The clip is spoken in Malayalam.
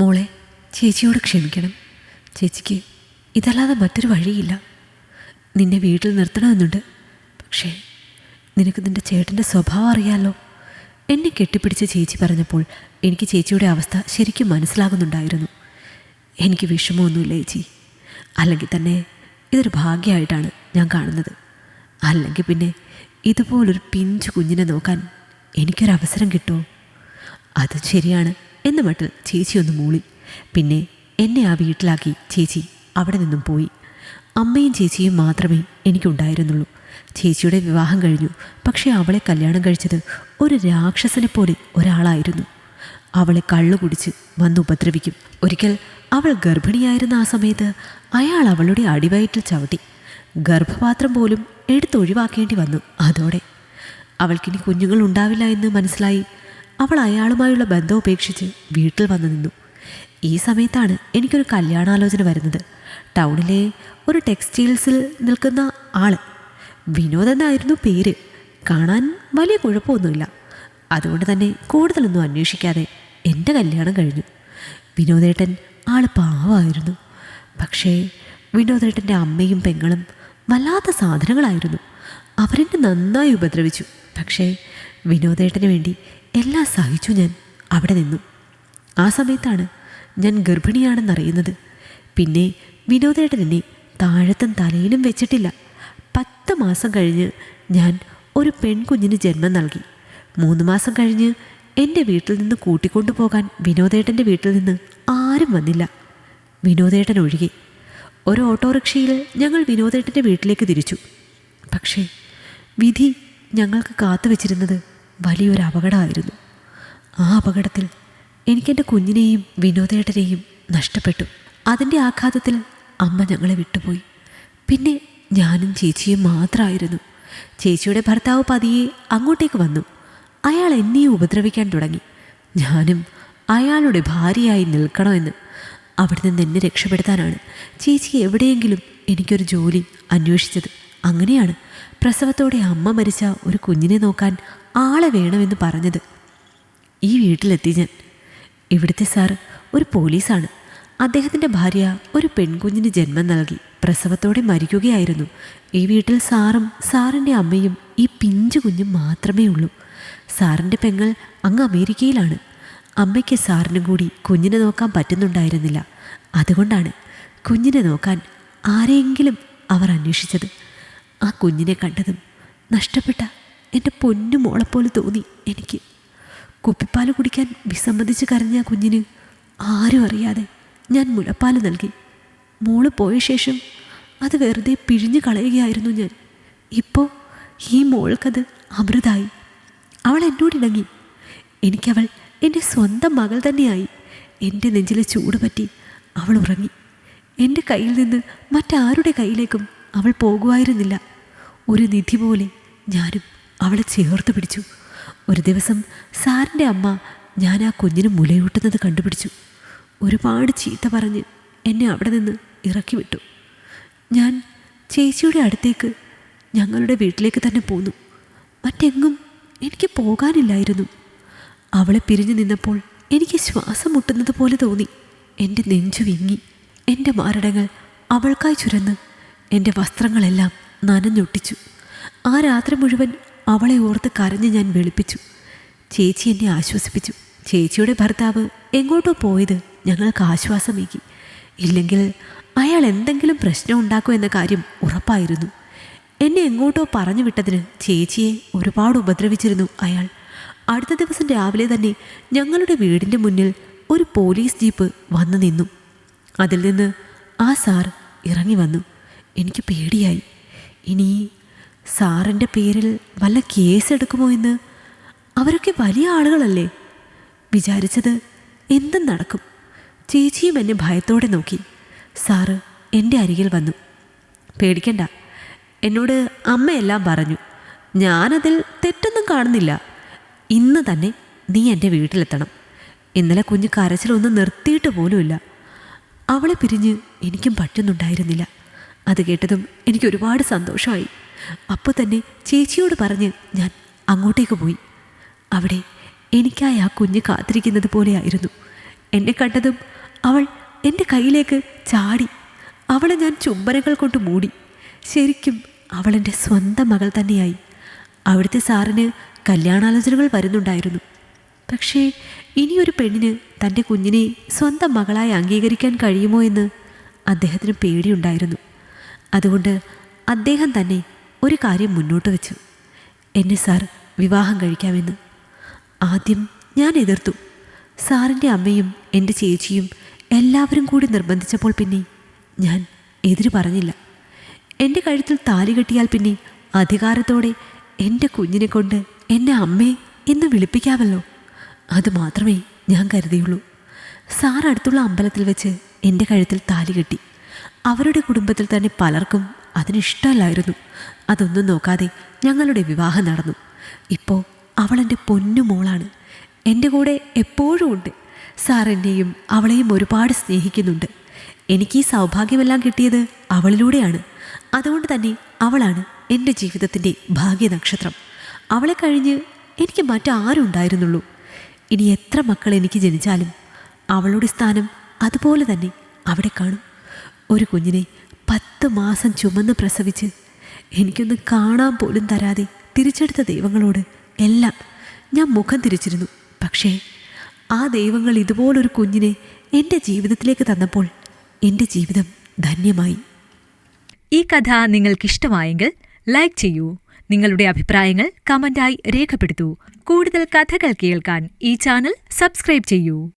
മോളെ ചേച്ചിയോട് ക്ഷമിക്കണം. ചേച്ചിക്ക് ഇതല്ലാതെ മറ്റൊരു വഴിയില്ല. നിന്നെ വീട്ടിൽ നിർത്തണമെന്നുണ്ട്. പക്ഷേ നിനക്ക് നിന്റെ ചേട്ടന്റെ സ്വഭാവം അറിയാമല്ലോ എന്നെ കെട്ടിപ്പിടിച്ച് ചേച്ചി പറഞ്ഞപ്പോൾ എനിക്ക് ചേച്ചിയുടെ അവസ്ഥ ശരിക്കും മനസ്സിലാകുന്നുണ്ടായിരുന്നു. എനിക്ക് വിഷമമൊന്നുമില്ല ചേച്ചി. അല്ലെങ്കിൽ തന്നെ ഇതൊരു ഭാഗ്യമായിട്ടാണ് ഞാൻ കാണുന്നത്. അല്ലെങ്കിൽ പിന്നെ ഇതുപോലൊരു പിഞ്ചു കുഞ്ഞിനെ നോക്കാൻ എനിക്കൊരവസരം കിട്ടുമോ? അത് ശരിയാണ്. എന്ന മട്ടിൽ ചേച്ചി ഒന്ന് മൂളി. പിന്നെ എന്നെ ആ വീട്ടിലാക്കി ചേച്ചി അവിടെ നിന്നും പോയി. അമ്മയും ചേച്ചിയും മാത്രമേ എനിക്കുണ്ടായിരുന്നുള്ളൂ. ചേച്ചിയുടെ വിവാഹം കഴിഞ്ഞു. പക്ഷേ അവളെ കല്യാണം കഴിച്ചത് ഒരു രാക്ഷസനെ പോലെ ഒരാളായിരുന്നു. അവളെ കള്ളു കുടിച്ച് വന്ന് ഉപദ്രവിക്കും. ഒരിക്കൽ അവൾ ഗർഭിണിയായിരുന്ന ആ സമയത്ത് അയാൾ അവളുടെ അടിവയറ്റിൽ ചവിട്ടി. ഗർഭപാത്രം പോലും എടുത്തൊഴിവാക്കേണ്ടി വന്നു അതോടെ. അവൾക്കിനി കുഞ്ഞുങ്ങൾ ഉണ്ടാവില്ല എന്ന് മനസ്സിലായി. അവൾ അയാളുമായുള്ള ബന്ധം ഉപേക്ഷിച്ച് വീട്ടിൽ വന്നു നിന്നു. ഈ സമയത്താണ് എനിക്കൊരു കല്യാണാലോചന വരുന്നത്. ടൗണിലെ ഒരു ടെക്സ്റ്റൈൽസിൽ നിൽക്കുന്ന ആൾ വിനോദ് എന്നായിരുന്നു പേര്. കാണാൻ വലിയ കുഴപ്പമൊന്നുമില്ല. അതുകൊണ്ട് തന്നെ കൂടുതലൊന്നും അന്വേഷിക്കാതെ എന്റെ കല്യാണം കഴിഞ്ഞു. വിനോദേട്ടൻ ആൾ പാവമായിരുന്നു പക്ഷേ വിനോദേട്ടന്റെ അമ്മയും പെങ്ങളും വല്ലാത്ത സാധനങ്ങളായിരുന്നു. അവരെന്നെ നന്നായി ഉപദ്രവിച്ചു. പക്ഷേ വിനോദേട്ടന് വേണ്ടി എല്ലാം സഹിച്ചു ഞാൻ അവിടെ നിന്നു. ആ സമയത്താണ് ഞാൻ ഗർഭിണിയാണെന്നറിയുന്നത്. പിന്നെ വിനോദേട്ടൻ എന്നെ താഴത്തും തലയിലും വെച്ചിട്ടില്ല. പത്ത് മാസം കഴിഞ്ഞ് ഞാൻ ഒരു പെൺകുഞ്ഞിന് ജന്മം നൽകി. മൂന്ന് മാസം കഴിഞ്ഞ് എന്റെ വീട്ടിൽ നിന്ന് കൂട്ടിക്കൊണ്ടു പോകാൻ വിനോദേട്ടന്റെ വീട്ടിൽ നിന്ന് ആരും വന്നില്ല. വിനോദേട്ടൻ ഒഴികെ ഒരു ഓട്ടോറിക്ഷയിൽ ഞങ്ങൾ വിനോദേട്ടന്റെ വീട്ടിലേക്ക് തിരിച്ചു. പക്ഷേ വിധി ഞങ്ങൾക്ക് കാത്തു വെച്ചിരുന്നത് വലിയൊരു അപകടമായിരുന്നു. ആ അപകടത്തിൽ എനിക്കെന്റെ കുഞ്ഞിനെയും വിനോദേട്ടനെയും നഷ്ടപ്പെട്ടു. അതിന്റെ ആഘാതത്തിൽ അമ്മ ഞങ്ങളെ വിട്ടുപോയി. പിന്നെ ഞാനും ചേച്ചിയും മാത്രമായിരുന്നു. ചേച്ചിയുടെ ഭർത്താവ് പതിയെ അങ്ങോട്ടേക്ക് വന്നു. അയാൾ എന്നെയും ഉപദ്രവിക്കാൻ തുടങ്ങി. ഞാനും അയാളുടെ ഭാര്യയായി നിൽക്കണമെന്ന്. അവിടെ നിന്ന് എന്നെ രക്ഷപ്പെടുത്താനാണ് ചേച്ചി എവിടെയെങ്കിലും എനിക്കൊരു ജോലി അന്വേഷിച്ചത്. അങ്ങനെയാണ് പ്രസവത്തോടെ അമ്മ മരിച്ച ഒരു കുഞ്ഞിനെ നോക്കാൻ ആളെ വേണമെന്ന് പറഞ്ഞത്. ഈ വീട്ടിലെത്തി ഞാൻ. ഇവിടുത്തെ സാർ ഒരു പോലീസാണ്. അദ്ദേഹത്തിന്റെ ഭാര്യ ഒരു പെൺകുഞ്ഞിന് ജന്മം നൽകി പ്രസവത്തോടെ മരിക്കുകയായിരുന്നു. ഈ വീട്ടിൽ സാറും സാറിന്റെ അമ്മയും ഈ പിഞ്ചു കുഞ്ഞും മാത്രമേ ഉള്ളൂ. സാറിന്റെ പെങ്ങൾ അങ്ങ് അമേരിക്കയിലാണ്. അമ്മയ്ക്ക് സാറിനും കൂടി കുഞ്ഞിനെ നോക്കാൻ പറ്റുന്നുണ്ടായിരുന്നില്ല. അതുകൊണ്ടാണ് കുഞ്ഞിനെ നോക്കാൻ ആരെയെങ്കിലും അവർ അന്വേഷിച്ചത്. ആ കുഞ്ഞിനെ കണ്ടതും നഷ്ടപ്പെട്ട എന്റെ പൊന്നു മോളെപ്പോലെ തോന്നി എനിക്ക്. കുപ്പിപ്പാൽ കുടിക്കാൻ വിസമ്മതിച്ച് കരഞ്ഞ കുഞ്ഞിന് ആരും അറിയാതെ ഞാൻ മുലപ്പാൽ നൽകി. മോൾ പോയ ശേഷം അത് വെറുതെ പിഴിഞ്ഞു കളയുകയായിരുന്നു ഞാൻ. ഇപ്പോൾ ഈ മോൾക്കത് അമൃതായി. അവൾ എന്നോടിണങ്ങി എനിക്കവൾ എന്റെ സ്വന്തം മകൾ തന്നെയായി. എന്റെ നെഞ്ചിലെ ചൂട് പറ്റി അവൾ ഉറങ്ങി. എന്റെ കയ്യിൽ നിന്ന് മറ്റാരുടെ കയ്യിലേക്കും അവൾ പോകുമായിരുന്നില്ല ഒരു നിധി പോലെ ഞാനും അവളെ ചേർത്ത് പിടിച്ചു. ഒരു ദിവസം സാറിന്റെ അമ്മ ഞാൻ ആ കുഞ്ഞിന് മുലയൂട്ടുന്നത് കണ്ടുപിടിച്ചു. ഒരുപാട് ചീത്ത പറഞ്ഞ് എന്നെ അവിടെ നിന്ന് ഇറക്കി വിട്ടു. ഞാൻ ചേച്ചിയുടെ അടുത്തേക്ക് ഞങ്ങളുടെ വീട്ടിലേക്ക് തന്നെ പോന്നു. മറ്റെങ്ങും എനിക്ക് പോകാനില്ലായിരുന്നു. അവളെ പിരിഞ്ഞു നിന്നപ്പോൾ എനിക്ക് ശ്വാസം മുട്ടുന്നത് പോലെ തോന്നി. എന്റെ നെഞ്ചു വിങ്ങി. എന്റെ മാരടങ്ങൾ അവൾക്കായി ചുരന്ന് എന്റെ വസ്ത്രങ്ങളെല്ലാം നനഞ്ഞൊട്ടിച്ചു. ആ രാത്രി മുഴുവൻ അവളെ ഓർത്ത് കരഞ്ഞ് ഞാൻ വെളുപ്പിച്ചു. ചേച്ചി എന്നെ ആശ്വസിപ്പിച്ചു. ചേച്ചിയുടെ ഭർത്താവ് എങ്ങോട്ടോ പോയത് ഞങ്ങൾക്ക് ആശ്വാസമേകി. ഇല്ലെങ്കിൽ അയാൾ എന്തെങ്കിലും പ്രശ്നം ഉണ്ടാക്കും എന്ന കാര്യം ഉറപ്പായിരുന്നു. എന്നെ എങ്ങോട്ടോ പറഞ്ഞു വിട്ടതിന് ചേച്ചിയെ ഒരുപാട് ഉപദ്രവിച്ചിരുന്നു അയാൾ. അടുത്ത ദിവസം രാവിലെ തന്നെ ഞങ്ങളുടെ വീടിന്റെ മുന്നിൽ ഒരു പോലീസ് ജീപ്പ് വന്നു നിന്നു. അതിൽ നിന്ന് ആ സാർ ഇറങ്ങി വന്നു. എനിക്ക് പേടിയായി. ഇനി സാറിന്റെ പേരിൽ വല്ല കേസ് എടുക്കുമോ എന്ന്? അവരൊക്കെ വലിയ ആളുകളല്ലേ. വിചാരിച്ചത് എന്തും നടക്കും. ചേച്ചിയും എന്നെ ഭയത്തോടെ നോക്കി. സാറ് എന്റെ അരികിൽ വന്നു. പേടിക്കണ്ട. എന്നോട് അമ്മയെല്ലാം പറഞ്ഞു. ഞാനതിൽ തെറ്റൊന്നും കാണുന്നില്ല. ഇന്ന് തന്നെ നീ എന്റെ വീട്ടിലെത്തണം. ഇന്നലെ കുഞ്ഞ് കരച്ചിലൊന്നും നിർത്തിയിട്ട് പോലുമില്ല. അവളെ പിരിഞ്ഞ് എനിക്കും പറ്റുന്നുണ്ടായിരുന്നില്ല. അത് കേട്ടതും എനിക്ക് ഒരുപാട് സന്തോഷമായി. അപ്പോൾ തന്നെ ചേച്ചിയോട് പറഞ്ഞ് ഞാൻ അങ്ങോട്ടേക്ക് പോയി. അവിടെ എനിക്കായി ആ കുഞ്ഞ് കാത്തിരിക്കുന്നത് പോലെയായിരുന്നു. എന്നെ കണ്ടതും അവൾ എന്റെ കയ്യിലേക്ക് ചാടി. അവളെ ഞാൻ ചുംബനങ്ങൾ കൊണ്ട് മൂടി. ശരിക്കും അവളെന്റെ സ്വന്തം മകൾ തന്നെയായി. അവിടുത്തെ സാറിന് കല്യാണാലോചനകൾ വരുന്നുണ്ടായിരുന്നു. പക്ഷേ ഇനിയൊരു പെണ്ണിന് തന്റെ കുഞ്ഞിനെ സ്വന്തം മകളായി അംഗീകരിക്കാൻ കഴിയുമോ എന്ന് അദ്ദേഹത്തിന് പേടിയുണ്ടായിരുന്നു. അതുകൊണ്ട് അദ്ദേഹം തന്നെ ഒരു കാര്യം മുന്നോട്ട് വെച്ചു. എന്നെ സാർ വിവാഹം കഴിക്കാമെന്ന്. ആദ്യം ഞാൻ എതിർത്തു. സാറിന്റെ അമ്മയും എന്റെ ചേച്ചിയും എല്ലാവരും കൂടി നിർബന്ധിച്ചപ്പോൾ പിന്നെ ഞാൻ എതിര് പറഞ്ഞില്ല. എന്റെ കഴുത്തിൽ താലി കെട്ടിയാൽ പിന്നെ അധികാരത്തോടെ എന്റെ കുഞ്ഞിനെ കൊണ്ട് എന്നെ അമ്മേ എന്ന് വിളിപ്പിക്കാമല്ലോ. അതുമാത്രമേ ഞാൻ കരുതിയുള്ളൂ. സാർ അടുത്തുള്ള അമ്പലത്തിൽ വെച്ച് എന്റെ കഴുത്തിൽ താലി കെട്ടി. അവരുടെ കുടുംബത്തിൽ തന്നെ പലർക്കും അതിനിഷ്ടമല്ലായിരുന്നു അതൊന്നും നോക്കാതെ ഞങ്ങളുടെ വിവാഹം നടന്നു. ഇപ്പോൾ അവൾ എന്റെ പൊന്നു മോളാണ്. എന്റെ കൂടെ എപ്പോഴും ഉണ്ട്. സാർ എന്നെയും അവളെയും ഒരുപാട് സ്നേഹിക്കുന്നുണ്ട്. എനിക്ക് ഈ സൗഭാഗ്യമെല്ലാം കിട്ടിയത് അവളിലൂടെയാണ്. അതുകൊണ്ട് തന്നെ അവളാണ് എന്റെ ജീവിതത്തിന്റെ ഭാഗ്യനക്ഷത്രം. അവളെ കഴിഞ്ഞ് എനിക്ക് മറ്റാരും ഉണ്ടായിരുന്നുള്ളൂ. ഇനി എത്ര മക്കൾ എനിക്ക് ജനിച്ചാലും അവളുടെ സ്ഥാനം അതുപോലെ തന്നെ അവിടെ കാണും. ഒരു കുഞ്ഞിനെ പത്ത് മാസം ചുമന്ന് പ്രസവിച്ച് എനിക്കൊന്ന് കാണാൻ പോലും തരാതെ തിരിച്ചെടുത്ത ദൈവങ്ങളോട് എല്ലാം ഞാൻ മുഖം തിരിച്ചിരുന്നു. പക്ഷേ ആ ദൈവങ്ങൾ ഇതുപോലൊരു കുഞ്ഞിനെ എന്റെ ജീവിതത്തിലേക്ക് തന്നപ്പോൾ എന്റെ ജീവിതം ധന്യമായി. ഈ കഥ നിങ്ങൾക്കിഷ്ടമായെങ്കിൽ ലൈക്ക് ചെയ്യൂ. നിങ്ങളുടെ അഭിപ്രായങ്ങൾ കമന്റായി രേഖപ്പെടുത്തൂ. കൂടുതൽ കഥകൾ കേൾക്കാൻ ഈ ചാനൽ സബ്സ്ക്രൈബ് ചെയ്യൂ.